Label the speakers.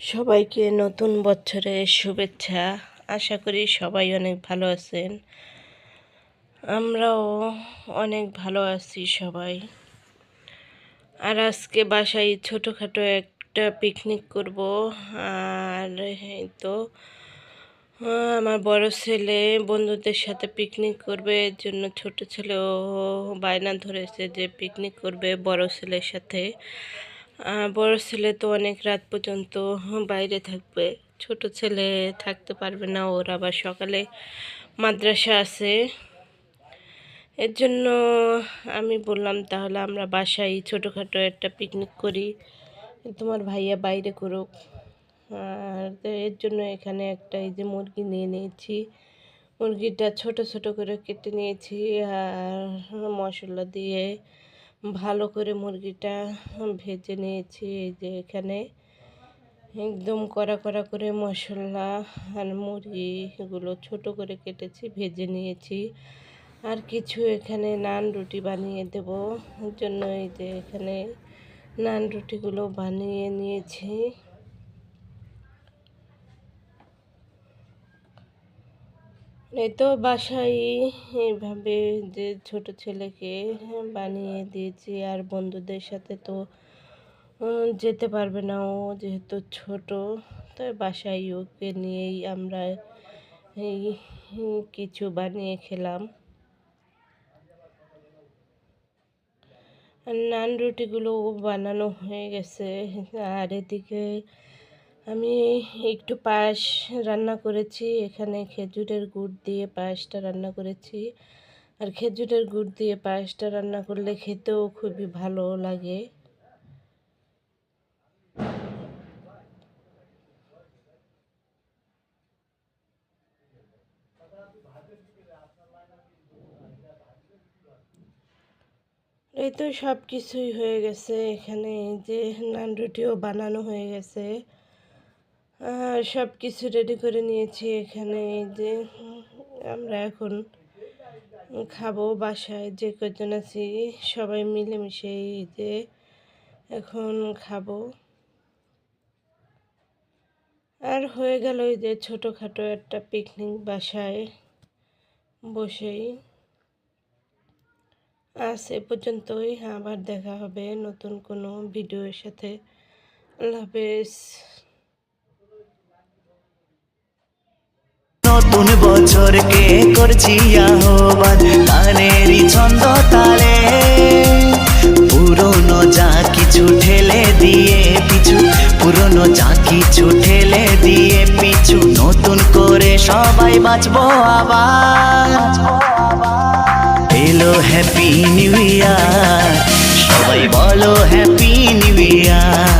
Speaker 1: সবাইকে নতুন বছরের শুভেচ্ছা। আশা করি সবাই অনেক ভালো আছেন। আমরাও অনেক ভালো আছি সবাই। আর আজকে বাসায় ছোটোখাটো একটা পিকনিক করব। আর এই তো, আমার বড় ছেলে বন্ধুদের সাথে পিকনিক করবে। এর জন্য ছোট ছেলেও বায়না ধরেছে যে পিকনিক করবে বড় ছেলের সাথে। বড় ছেলে তো অনেক রাত পর্যন্ত বাইরে থাকবে। ছোট ছেলে থাকতে পারবে না, ওর আবার সকালে মাদ্রাসা আছে। এর জন্য আমি বললাম, তাহলে আমরা বাসায় ছোটোখাটো একটা পিকনিক করি। তোমার ভাইয়া বাইরে করুক। আর এর জন্য এখানে একটা এই যে মুরগি নিয়ে নিয়েছি। মুরগিটা ছোট ছোট করে কেটে নিয়েছি আর মশলা দিয়ে ভালো করে মুরগিটা ভেজে নিয়েছি, এই যে এখানে একদম কড়া কড়া করে মশলা আর মুরগিগুলো ছোট করে কেটেছি, ভেজে নিয়েছি। আর কিছু এখানে নান রুটি বানিয়ে দেব জন্য এই যে এখানে নান রুটিগুলো বানিয়ে নিয়েছি। এই তো বাসায় এইভাবে যে ছোট ছেলেকে বানিয়ে দিয়েছি আর বন্ধুদের সাথে তো যেতে পারবে না ও যেহেতু ছোট তাই বাসায় ওকে নিয়েই আমরা এই কিছু বানিয়ে খেলাম। নান রুটিগুলো বানানো হয়ে গেছে, আর এদিকে আমি একটু পায়েস রান্না করেছি, এখানে খেজুরের গুড় দিয়ে পায়েসটা রান্না করেছি। আর খেজুরের গুড় দিয়ে পায়েসটা রান্না করলে খেতেও খুবই ভালো লাগে। এই তো সব কিছুই হয়ে গেছে এখানে, যে নান রুটিও বানানো হয়ে গেছে। সব কিছু রেডি করে নিয়েছি এখানে, এই যে আমরা এখন খাব বাসায়, যে কজন আছি সবাই মিলেমিশে, এই যে এখন খাব। আর হয়ে গেল এই যে ছোটোখাটো একটা পিকনিক বাসায় বসেই। আজ এ পর্যন্তই, আবার দেখা হবে নতুন কোনো ভিডিওর সাথে। আল্লাহ হাফেজ।
Speaker 2: নতুন বছরকে করছি আহ্বান? ছন্দ তালে। পুরনো যা কিছু ঠেলে দিয়ে পিছু, পুরনো যা কিছু ঠেলে দিয়ে পিছু নতুন করে সবাই বাঁচবো আবার। এলো হ্যাপি নিউ ইয়ার সবাই বলো হ্যাপি নিউ ইয়ার